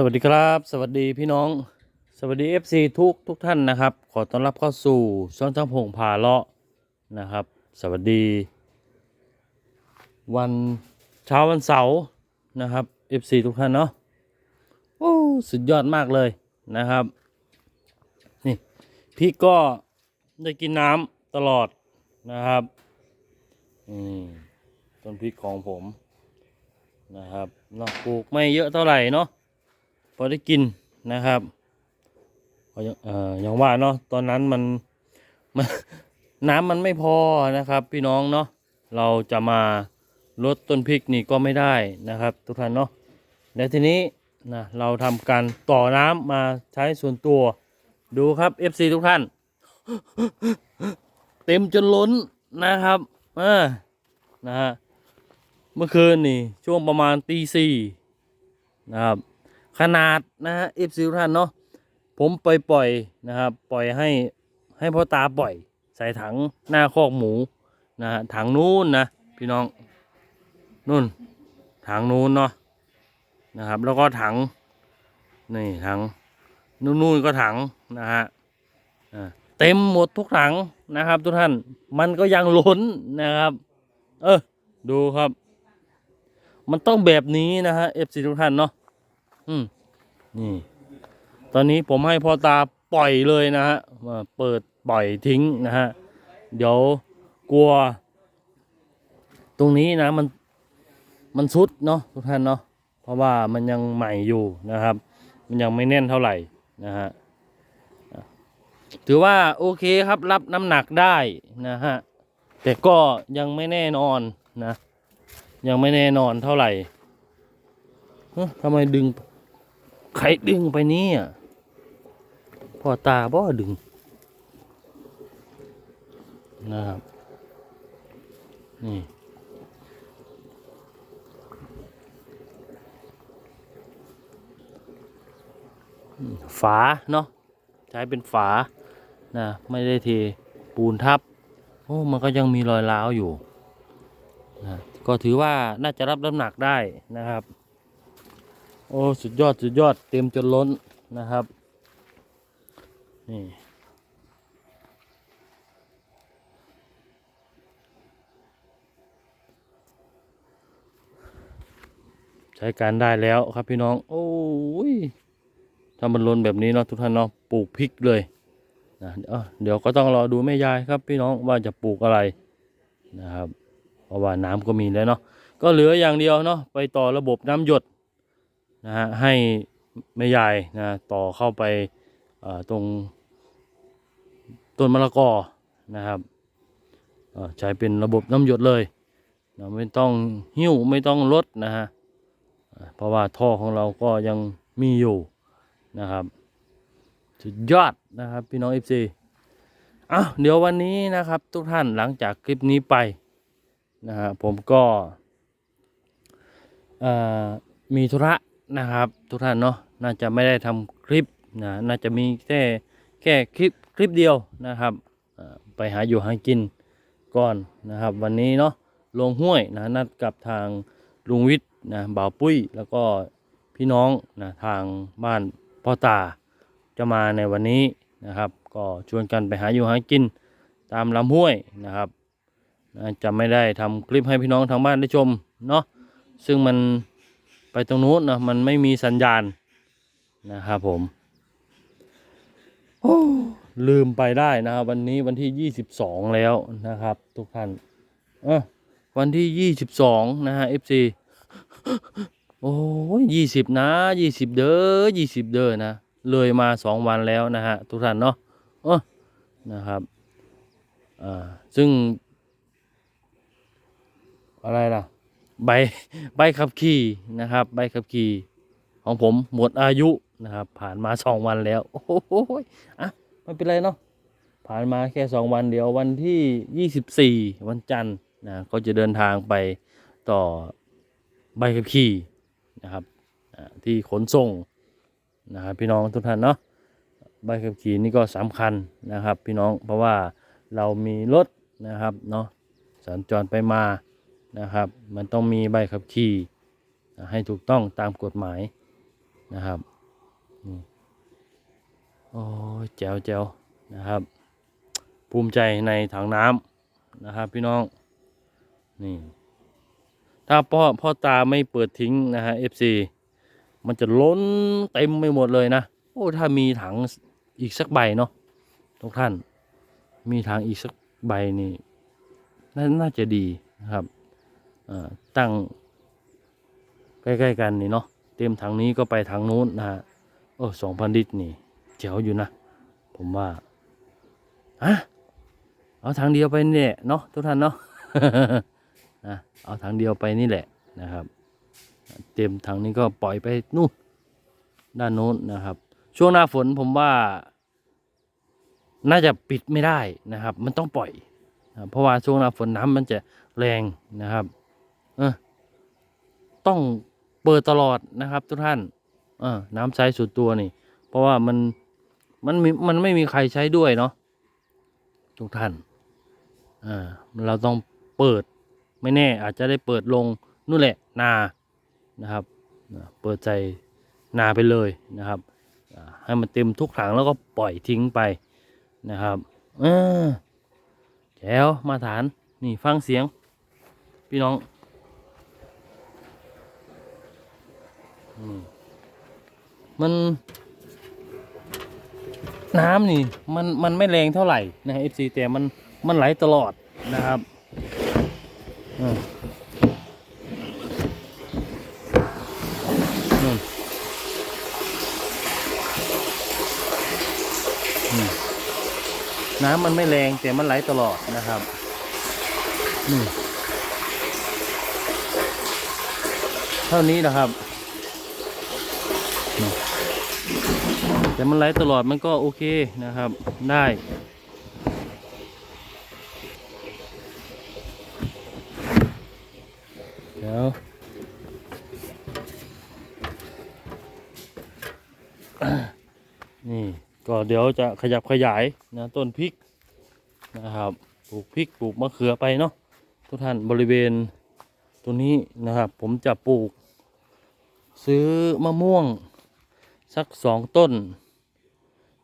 สวัสดีครับ สวัสดีพี่น้อง สวัสดี FC ทุกทุกท่านนะครับ ขอต้อนรับเข้าสู่ช่องช่างพงพาเลาะนะครับ สวัสดี วันเช้าวันเสาร์นะครับ FC ทุกท่านเนาะโอ้สุดยอดมากเลยนะครับนี่พี่ก็ได้กินน้ำตลอดนะครับอืมต้นพริกของผมนะครับเนาะปลูกไม่เยอะเท่าไหร่เนาะ พอได้กินนะครับก็ยังเอ่ออย่างว่าเนาะตอนนั้นมันมันน้ำมันไม่พอนะครับ พี่น้องเนาะเราจะมาลดต้นพริกนี่ก็ไม่ได้นะครับ ทุกท่านเนาะและทีนี้นะเราทำการต่อน้ำมาใช้ส่วนตัวดูครับ FC ทุกท่าน เต็มจนล้นนะครับเออนะฮะเมื่อคืนนี่ช่วงประมาณตีสี่นะครับ ขนาดนะฮะเอฟซีท่านเนาะผมไปปล่อยนะครับ ปล่อยให้ให้พ่อตาปล่อย ใส่ถังหน้าคอกหมูนะฮะถังนู้นนะพี่น้องนู่นถังนู้นเนาะนะครับ แล้วก็ถังนี่ถังนู่นนู่นก็ถังนะฮะอ่าเต็มหมดทุกถังนะครับทุกท่านมันก็ยังล้นนะครับ เออดูครับ มันต้องแบบนี้นะฮะเอฟซีทุกท่านเนาะ อืมนี่ ตอนนี้ผมให้พ่อตาปล่อยเลยนะฮะมาเปิดปล่อยทิ้งนะฮะ เดี๋ยวกลัว ตรงนี้นะมันมันซุดเนาะทุกท่านเนาะเพราะว่ามันยังใหม่อยู่นะครับ มันยังไม่แน่นเท่าไหร่นะฮะถือว่าโอเคครับรับน้ำหนักได้นะฮะแต่ก็ยังไม่แน่นอนนะ ยังไม่แน่นอนเท่าไหร่เฮ้ยทำไมดึง ใครดึงไปเนี่ย พ่อตาบ่ดึง นะครับ นี่ฝา เนาะใช้เป็นฝา นะ ไม่ได้เทปูนทับ โอ้ มันก็ยังมีรอยร้าวอยู่นะก็ถือว่าน่าจะรับน้ำหนักได้นะครับ โอ้สุดยอดสุดยอดเต็มจนล้นนะครับ นี่ ใช้การได้แล้วครับพี่น้อง โอ้ยถ้ามันล้นแบบนี้เนาะทุกท่านเนาะปลูกพริกเลยนะเอ้าเดี๋ยวก็ต้องรอดูแม่ยายครับพี่น้องว่าจะปลูกอะไรนะครับ เพราะว่าน้ำก็มีแล้วเนาะก็เหลืออย่างเดียวเนาะไปต่อระบบน้ำหยด นะฮะให้แม่ยายนะต่อเข้าไปตรงต้นมะละกอนะครับใช้เป็นระบบน้ำหยดเลยนะไม่ต้องหิ้วไม่ต้องลดนะฮะเพราะว่าท่อของเราก็ยังมีอยู่นะครับสุดยอดนะครับพี่น้องเอฟซีอะเดี๋ยววันนี้นะครับทุกท่านหลังจากคลิปนี้ไปนะฮะผมก็มีธุระ นะครับ ทุกท่านเนาะน่าจะไม่ได้ทำคลิปนะน่าจะมีแค่แค่คลิปคลิปเดียวนะครับไปหาอยู่หากินก่อนนะครับ วันนี้เนาะลงห้วยนะนัดกับทางลุงวิทย์นะบ่าวปุ้ยแล้วก็พี่น้องนะทางบ้านพ่อตาจะมาในวันนี้นะครับ ก็ชวนกันไปหาอยู่หากินตามลำห้วยนะครับนะจะไม่ได้ทำคลิปให้พี่น้องทางบ้านได้ชมเนาะซึ่งมัน ไปตรงนู้นนะมันไม่มีสัญญาณนะครับผมโอ้ลืมไปได้นะครับ วันนี้วันที่22แล้วนะครับ ทุกท่านเออวันที่22นะฮะ FC โอ้ยยี่สิบนะยี่สิบเด้อยี่สิบเด้อนะเลยมาสองวันแล้วนะฮะทุกท่านเนาะเออนะครับอ่าซึ่ง อะไรล่ะ ใบใบขับขี่นะครับ ใบขับขี่ของผมหมดอายุนะครับ ผ่านมาสองวันแล้ว โอ้โหอะไม่เป็นไรเนาะผ่านมาแค่สองวันเดียววันที่ยี่สิบสี่วันจันทร์นะก็จะเดินทางไปต่อใบขับขี่นะครับที่ขนส่งนะครับพี่น้องทุกท่านเนาะใบขับขี่นี่ก็สำคัญนะครับ พี่น้องเพราะว่าเรามีรถนะครับเนาะสัญจรไปมา นะครับ มันต้องมีใบขับขี่ให้ถูกต้องตามกฎหมายนะครับโอ้แจ๋วแจ๋วนะครับ ภูมิใจในถังน้ำนะครับ พี่น้องนี่ถ้าพ่อพ่อตาไม่เปิดทิ้งนะฮะ FC มันจะล้นเต็มไปหมดเลยนะ โอ้ ถ้ามีถังอีกสักใบเนาะทุกท่าน มีถังอีกสักใบนี่น,น่าจะดีนะครับ ตั้งใกล้ๆกันนี่เนาะเต็มถังนี้ก็ไปทางนู้นนะฮะโอ้สองพันลิตรนี่เจ๋วอยู่นะ ผมว่าฮะเอาถังเดียวไปนี่แหละเนาะทุกท่านเนาะนะเอาถังเดียวไปนี่แหละนะครับ เต็มถังนี้ก็ปล่อยไปนู่นด้านโน้นนะครับ ช่วงหน้าฝนผมว่า น่าจะปิดไม่ได้นะครับ มันต้องปล่อย เพราะว่าช่วงหน้าฝนน้ำมันจะแรงนะครับ เออต้องเปิดตลอดนะครับ ทุกท่าน เออ น้ำใช้สุดตัวนี่ เพราะว่ามันมันมีมันไม่มีใครใช้ด้วยเนาะทุกท่านอ่าเราต้องเปิดไม่แน่ อาจจะได้เปิดลงนู่นแหละนานะครับเปิดใจนาไปเลยนะครับให้มันเต็มทุกถังแล้วก็ปล่อยทิ้งไปนะครับเออแจ๋วมาฐานนี่ฟังเสียง พี่น้อง มัน น้ำนี่ มันมันไม่แรงเท่าไหร่นะเอฟซีแต่มันมันไหลตลอดนะครับน้ำมันไม่แรงแต่มันไหลตลอดนะครับเท่านี้นะครับ อืมแต่มันไหลตลอดมันก็โอเคนะครับได้เดี๋ยวนี่ก็เดี๋ยวจะขยับขยายนะต้นพริกนะครับปลูกพริกปลูกมะเขือไปเนาะทุกท่านบริเวณตัวนี้นะครับ ผมจะปลูก ซื้อมะม่วง สักสองต้น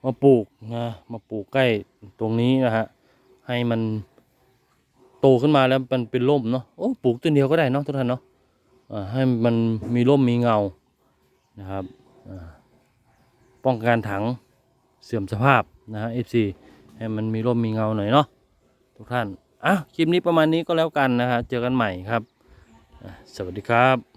มาปลูกนะมาปลูกใกล้ตรงนี้นะฮะให้มันโตขึ้นมาแล้วมันเป็นร่มเนาะโอ้ปลูกต้นเดียวก็ได้เนาะทุกท่านเนาะให้มันมีร่มมีเงานะครับป้องกันถังเสื่อมสภาพนะฮะ FC ให้มันมีร่มมีเงาหน่อยเนาะทุกท่านอะคลิปนี้ประมาณนี้ก็แล้วกันนะฮะเจอกันใหม่ครับ สวัสดีครับ